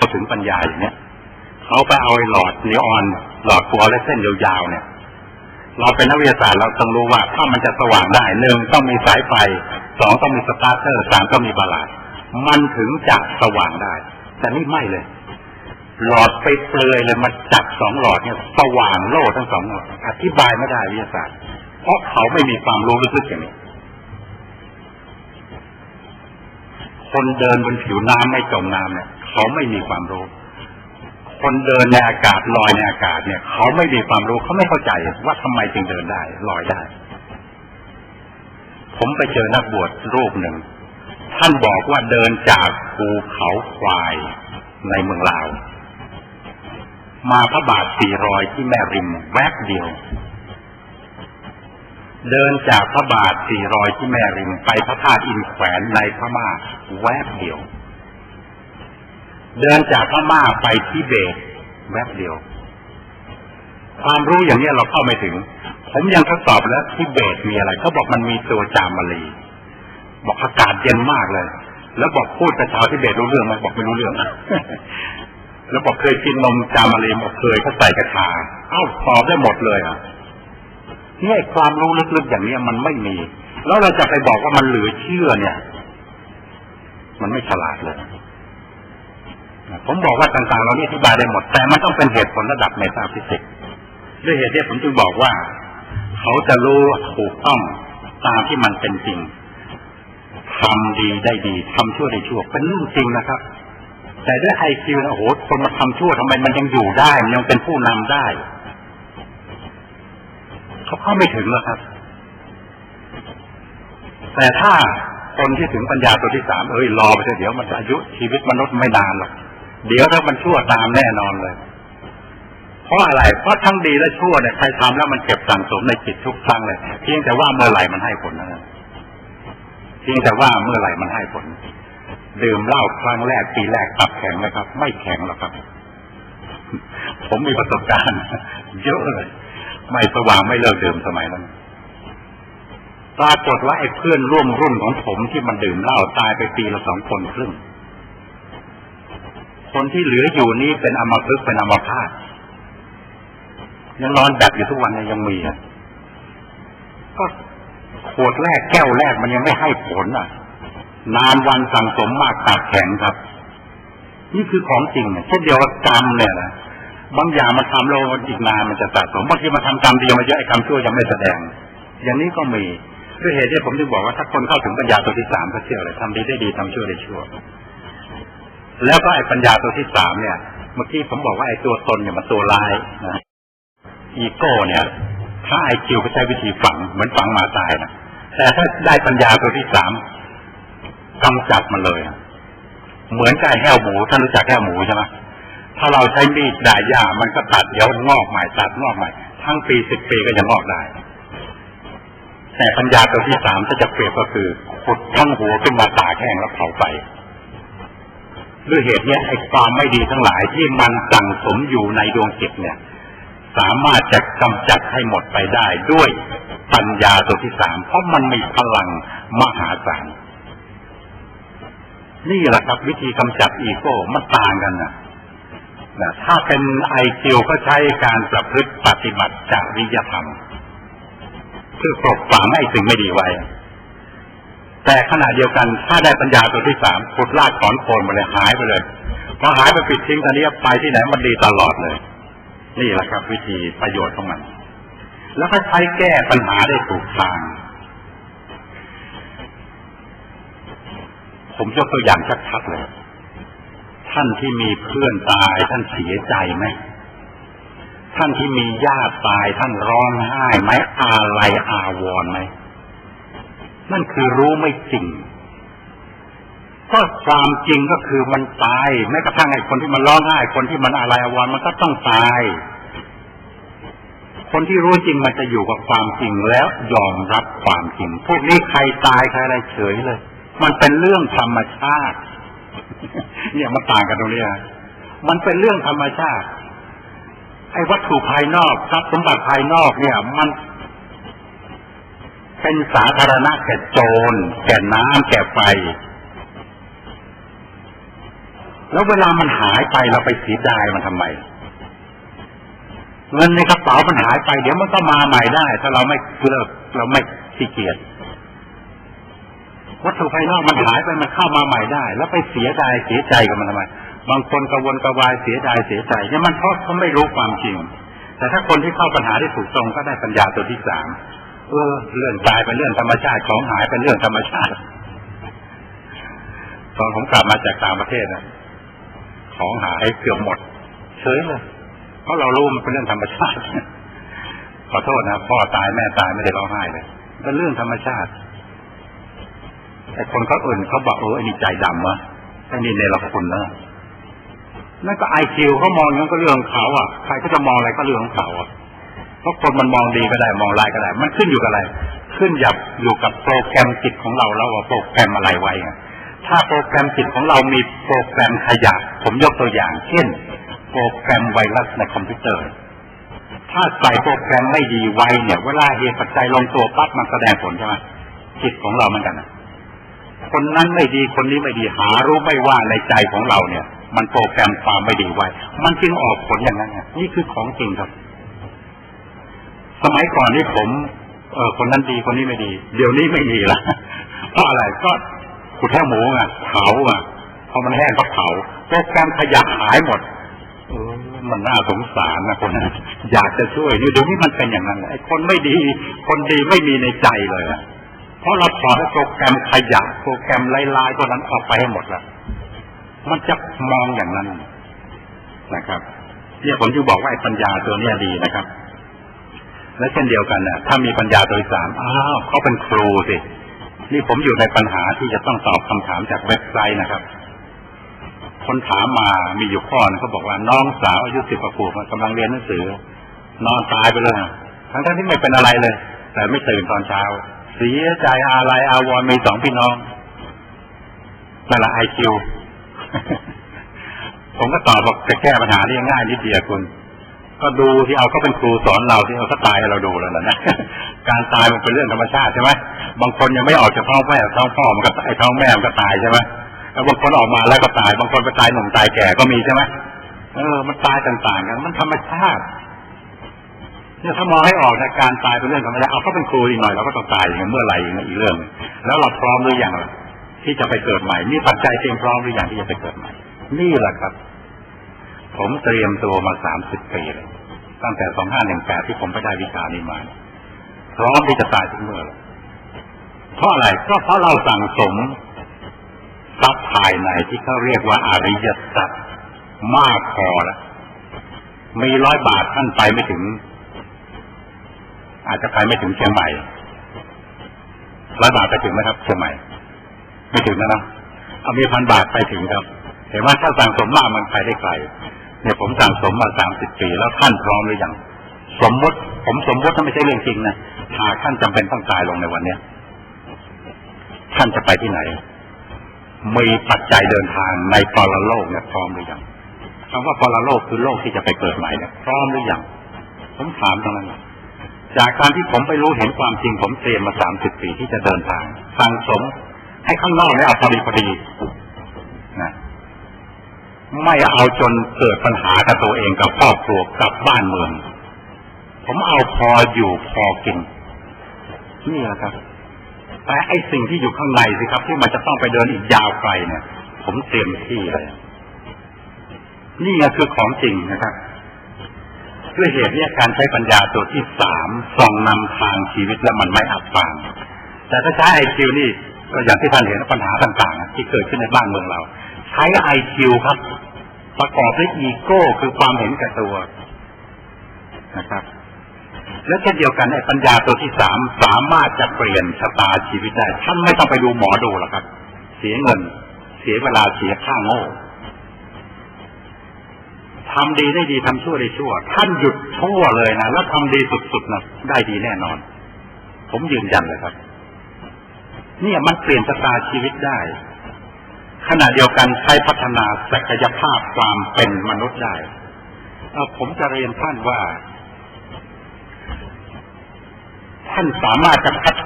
พอถึงปัญญาอย่างเนี้ยเขาไปเอาไอ้หลอดนีออน หลอดฟลูออเรสเซนต์ยาวๆเนี่ย เราเป็นนักวิทยาศาสตร์เราต้องรู้ว่าถ้ามันจะสว่างได้หนึ่งต้องมีสายไฟสองต้องมีสตาร์เตอร์สามต้องมีบาลานมันถึงจะสว่างได้ แต่นี่ไม่เลย หลอดไปเปลือยเลยมาจับสองหลอดเนี่ย สว่างโล่ทั้งสองหลอดอธิบายไม่ได้วิทยาศาสตร์ เพราะเขาไม่มีความรู้ลึกๆอย่างนี้คนเดินบนผิวน้ำไม่จมน้ำเนี่ย เขาไม่มีความรู้ คนเดินในอากาศลอยในอากาศเนี่ย เขาไม่มีความรู้เขาไม่เข้าใจว่าทำไมจึงเดินได้ลอยได้ ผมไปเจอนักบวชรูปหนึ่ง ท่านบอกว่าเดินจากภูเขาควายในเมืองลาว มาพระบาทสี่รอยที่แม่ริมแวบเดียวเดินจากพระบาทสี่รอยที่แม่ริมไปพระธาตุอินแขวนในพม่าแวบเดียว เดินจากพม่าไปทิเบตแวบเดียว ความรู้อย่างนี้เราเข้าไม่ถึง ผมยังทดสอบแล้วทิเบตมีอะไรเขาบอกมันมีตัวจามารีบอกอากาศเย็นมากเลย แล้วบอกพูดกับชาวทิเบตรู้เรื่องไหมบอกไม่รู้เรื่องแล้วบอกเคยกินนมจามารีบอกเคยเขาใส่กระชาเอ้าตอบได้หมดเลยอะเนี่ยความรู้ลึกๆอย่างนี้มันไม่มี แล้วเราจะไปบอกว่ามันเหลือเชื่อเนี่ย มันไม่ฉลาดเลย ผมบอกว่าต่างๆเราอธิบายได้หมด แต่มันต้องเป็นเหตุผลระดับเมตาฟิสิกส์ด้วยเหตุนี้ผมจึงบอกว่า เขาจะรู้ถูกต้องตามที่มันเป็นจริงทำดีได้ดีทำชั่วได้ชั่วเป็นเรื่องจริงนะครับ แต่ด้วยไอคิวนะโอ้โหคนมาทำชั่วทำไมมันยังอยู่ได้มันยังเป็นผู้นำได้เขาเข้าไม่ถึงหรอกครับ แต่ถ้าคนที่ถึงปัญญาตัวที่สามเอ้ยรอไปเถอะเดี๋ยวมันอายุชีวิตมนุษย์ไม่นานหรอก เดี๋ยวถ้ามันชั่วตามแน่นอนเลย เพราะอะไร เพราะทั้งดีและชั่วเนี่ยใครทำแล้วมันเก็บสั่งสมในจิตทุกครั้งเลย เพียงแต่ว่าเมื่อไหร่มันให้ผลนะเพียงแต่ว่าเมื่อไหร่มันให้ผลดื่มเหล้าครั้งแรกปีแรกตับแข็งไหมครับ ไม่แข็งหรอกครับ ผมมีประสบการณ์เยอะเลย ไม่สว่างไม่เลิกดื่มสมัยนั้นปรากฏว่าไอ้เพื่อนร่วมรุ่นของผมที่มันดื่มเหล้าตายไปปีละสองคนครึ่ง คนที่เหลืออยู่นี่เป็นอมพฤกเป็นอมพาตยังนอนแบบอยู่ทุกวันเนี่ยยังมีอะก็ขวดแรกแก้วแรกมันยังไม่ให้ผลอะ นานวันสั่งสมมากตากแข็งครับ นี่คือของจริงเนี่ยเช่นเดียวกับกรรมเนี่ยนะบางอย่างมันทำแล้วอีกนานมันจะสะสมบางทีมันทำกรรมเดียวมาเยอะไอ้กรรมชั่วยังไม่แสดง อย่างนี้ก็มีด้วยเหตุที่ผมจึงบอกว่าถ้าคนเข้าถึงปัญญาตัวที่สามก็เชื่อเลยทำดีได้ดีทำชั่วได้ชั่ว แล้วก็ไอ้ปัญญาตัวที่สามเนี่ย เมื่อกี้ผมบอกว่าไอ้ตัวตนเนี่ยมันตัวร้ายนะอีโก้เนี่ย ถ้าไอคิวก็ใช้วิธีฝังเหมือนฝังหมาตายนะแต่ถ้าได้ปัญญาตัวที่สามกำจัดมันเลยเหมือนกับไอ้แห้วหมูท่านรู้จักแห้วหมูใช่ไหมถ้าเราใช้มีดด่ายหญ้ามันก็ตัดเดี๋ยวงอกใหม่ตัดงอกใหม่ ทั้งปีสิบปีก็ยังงอกได้แต่ปัญญาตัวที่สามถ้าจะเปรียบก็คือขุดทั้งหัวขึ้นมาตากแห้งแล้วเผาไฟ ด้วยเหตุเนี้ยไอ้ความไม่ดีทั้งหลายที่มันสั่งสมอยู่ในดวงจิตเนี่ย สามารถจะกำจัดให้หมดไปได้ด้วยปัญญาตัวที่สามเพราะมันมีพลังมหาศาลนี่แหละครับ วิธีกำจัดอีโก้มันต่างกันนะนะถ้าเป็นไอคิวก็ใช้การประพฤติปฏิบัติจริยธรรมเพื่อกลบฝังไอ้สิ่งไม่ดีไว้ แต่ขณะเดียวกันถ้าได้ปัญญาตัวที่สามขุดลากถอนโคนมาเลยหายไปเลยพอหายไปปิดทิ้งตอนนี้ไปที่ไหนมันดีตลอดเลย นี่แหละครับวิธีประโยชน์ของมัน แล้วก็ใช้แก้ปัญหาได้ถูกทาง ผมยกตัวอย่างชัดๆเลย ท่านที่มีเพื่อนตายท่านเสียใจไหมท่านที่มีญาติตายท่านร้องไห้ไหมอาลัยอาวรณ์ไหม นั่นคือรู้ไม่จริงก็ความจริงก็คือมันตาย แม้กระทั่งไอ้คนที่มันร้องไห้คนที่มันอะไรอาวรณ์มันก็ต้องตาย คนที่รู้จริงมันจะอยู่กับความจริงแล้วยอมรับความจริง พวกนี้ใครตายใครอะไรเฉยเลย มันเป็นเรื่องธรรมชาติ เนี่ยมันต่างกันตรงนี้มันเป็นเรื่องธรรมชาติไอ้วัตถุภายนอกทรัพย์สมบัติภายนอกเนี่ย มัน เป็นสาธารณะแก่โจรแก่น้ำแก่ไฟ แล้วเวลามันหายไปเราไปเสียดายมันทำไม เงินในกระเป๋ามันหายไปเดี๋ยวมันก็มาใหม่ได้ ถ้าเราไม่เลิกเราไม่ขี้เกียจวัตถุภายนอกมันหายไปมันเข้ามาใหม่ได้ แล้วไปเสียดายเสียใจกับมันทำไม บางคนกระวนกระวายเสียดายเสียใจเนี่ยมันเพราะเขาไม่รู้ความจริง แต่ถ้าคนที่เข้าปัญหาได้ถูกตรงก็ได้ปัญญาตัวที่สาม เออเรื่องตายเป็นเรื่องธรรมชาติของหายเป็นเรื่องธรรมชาติ ตอนผมกลับมาจากต่างประเทศนะของหายเกือบหมดเฉยเลยเพราะเรารู้มันเป็นเรื่องธรรมชาติขอโทษนะพ่อตายแม่ตายไม่ได้ร้องไห้เลยเป็นเรื่องธรรมชาติไอ้คนเขาอื่นเขาบอกโอ้ไอ้นี่ใจดำวะไอ้นี่ในละคุณนะนั่นก็ไอคิวเขามองอย่างนั้นก็เรื่องของเขาอะใครก็จะมองอะไรก็เรื่องของเขาอะ เพราะคนมันมองดีก็ได้มองร้ายก็ได้ มันขึ้นอยู่กับอะไร ขึ้นอยู่อยู่กับโปรแกรมจิตของเราแล้วว่าโปรแกรมอะไรไว้ไงถ้าโปรแกรมจิตของเรามีโปรแกรมขยะ ผมยกตัวอย่าง เช่น โปรแกรมไวรัสในคอมพิวเตอร์ ถ้าใส่โปรแกรมไม่ดีไว้เนี่ย เวลาเหตุปัจจัยลงตัวปั๊บมันแสดงผลใช่ไหมจิตของเราเหมือนกันนะคนนั้นไม่ดีคนนี้ไม่ดีหารู้ไม่ว่าในใจของเราเนี่ย มันโปรแกรมความไม่ดีไว้ มันจึงออกผลอย่างนั้นไงนี่คือของจริงครับ สมัยก่อนนี่ผม เออคนนั้นดีคนนี้ไม่ดี เดี๋ยวนี้ไม่ดีละเพราะอะไรก็ขุดแห้งหมูอะเผาอะพอมันแห้งก็เผาโปรแกรมขยะหายหมดเออมันน่าสงสารนะคนนั้นอยากจะช่วยนี่เดี๋ยวนี้มันเป็นอย่างนั้นไอ้คนไม่ดี คนดีไม่มีในใจเลยอะเพราะเราถอดโปรแกรมขยะโปรแกรมไลายๆตัวนั้นออกไปให้หมดแล้วมันจะมองอย่างนั้นนะครับเนี่ยผมจะบอกว่าไอ้ปัญญาตัวเนี้ยดีนะครับ และเช่นเดียวกันน่ะ ถ้ามีปัญญาตัวสามอ้าวเขาเป็นครูสิ นี่ผมอยู่ในปัญหาที่จะต้องตอบคำถามจากเว็บไซต์นะครับ คนถามมามีอยู่ข้อนึงเขาบอกว่าน้องสาวอายุสิบกว่าขวบกำลังเรียนหนังสือ นอนตายไปเลยทั้งทั้งที่ไม่เป็นอะไรเลย แต่ไม่ตื่นตอนเช้า เสียใจอะไรอาวรณ์มีสองพี่น้องนั่นแหละไอคิวผมก็ตอบบอกจะแก้ปัญหาได้ง่ายนิดเดียวคุณ ก็ดูที่เอาเขาเป็นครูสอนเราที่เอาเขาตายให้เราดูแล้วนะการตายมันเป็นเรื่องธรรมชาติใช่ไหมบางคนยังไม่ออกจากท้องแม่ท้องพ่อมันก็ไอท้องแม่มันก็ตายใช่ไหมแล้วบางคนออกมาแล้วก็ตาย บางคนไปตายหนุ่มตายแก่ก็มีใช่ไหมเออ มันตายต่างๆกันมันธรรมชาติเนี่ยถ้ามองให้ออกนะการตายเป็นเรื่องธรรมชาติเอาเขาเป็นครูอีกหน่อยเราก็ต้องตายอย่างเมื่อไหร่อีกเรื่อง แล้วเราพร้อมหรือยังที่จะไปเกิดใหม่มีปัจจัยเตรียมพร้อมหรือยังที่จะไปเกิดใหม่ นี่แหละครับ ผมเตรียมตัวมาสามสิบปีเลยตั้งแต่สองห้าหนึ่งแปดที่ผมไปได้วิชานี้มาพร้อมที่จะตายทุกเมื่อเพราะอะไรก็เพราะเราสั่งสมทรัพย์ภายในที่เขาเรียกว่าอริยทรัพย์มากพอแล้วมีร้อยบาทท่านไปไม่ถึง อาจจะไปไม่ถึงเชียงใหม่ร้อยบาทไปถึงไหมครับเชียงใหม่ไม่ถึงนะนะเอามีพันบาทไปถึงครับ เห็นว่าถ้าสั่งสมมากมันไปได้ไกลเนี่ยผมสั่งสมมาสามสิบปีแล้วท่านพร้อมหรือยังสมมติ ผมสมมติถ้าไม่ใช่เรื่องจริงนะหากท่านจำเป็นต้องตายลงในวันเนี้ยท่านจะไปที่ไหนมีปัจจัยเดินทางในปรโลกเนี่ยพร้อมหรือยังคำว่าปรโลกคือโลกที่จะไปเกิดใหม่เนี่ยพร้อมหรือยังผมถามตรงนั้นจากการที่ผมไปรู้เห็นความจริงผมเตรียมมาสามสิบปีที่จะเดินทางสั่งสม ให้ข้างนอกเนี่ยเอาพอดีพอดีนะ ไม่เอาจนเกิดปัญหากับตัวเองกับครอบครัวกับบ้านเมือง ผมเอาพออยู่พอกินนี่แหละครับ แต่ไอ้สิ่งที่อยู่ข้างในสิครับ ที่มันจะต้องไปเดินอีกยาวไกลเนี่ย ผมเตรียมที่เลยนี่คือของจริงนะครับด้วยเหตุนี้การใช้ปัญญาตัวที่สามส่องนำทางชีวิตแล้วมันไม่อับปางแต่ถ้าใช้ไอคิวนี่ก็อย่างที่ท่านเห็นปัญหาต่างๆ ที่เกิดขึ้นในบ้านเมืองเรา ใช้ไอคิวครับ ประกอบด้วยอีโก้คือความเห็นแก่ตัวนะครับ และเช่นเดียวกันไอ้ปัญญาตัวที่สามสามารถจะเปลี่ยนชะตาชีวิตได้ท่านไม่ต้องไปดูหมอดูหรอกครับ เสียเงิน เสียเวลาเสียค่าโง่ทำดีได้ดีทำชั่วได้ชั่ว ท่านหยุดชั่วเลยนะแล้วทำดีสุดๆนะได้ดีแน่นอน ผมยืนยันเลยครับ เนี่ยมันเปลี่ยนชะตาชีวิตได้ ขณะเดียวกันใช้พัฒนาศักยภาพความเป็นมนุษย์ได้ ผมจะเรียนท่านว่า ท่านสามารถจะพัฒ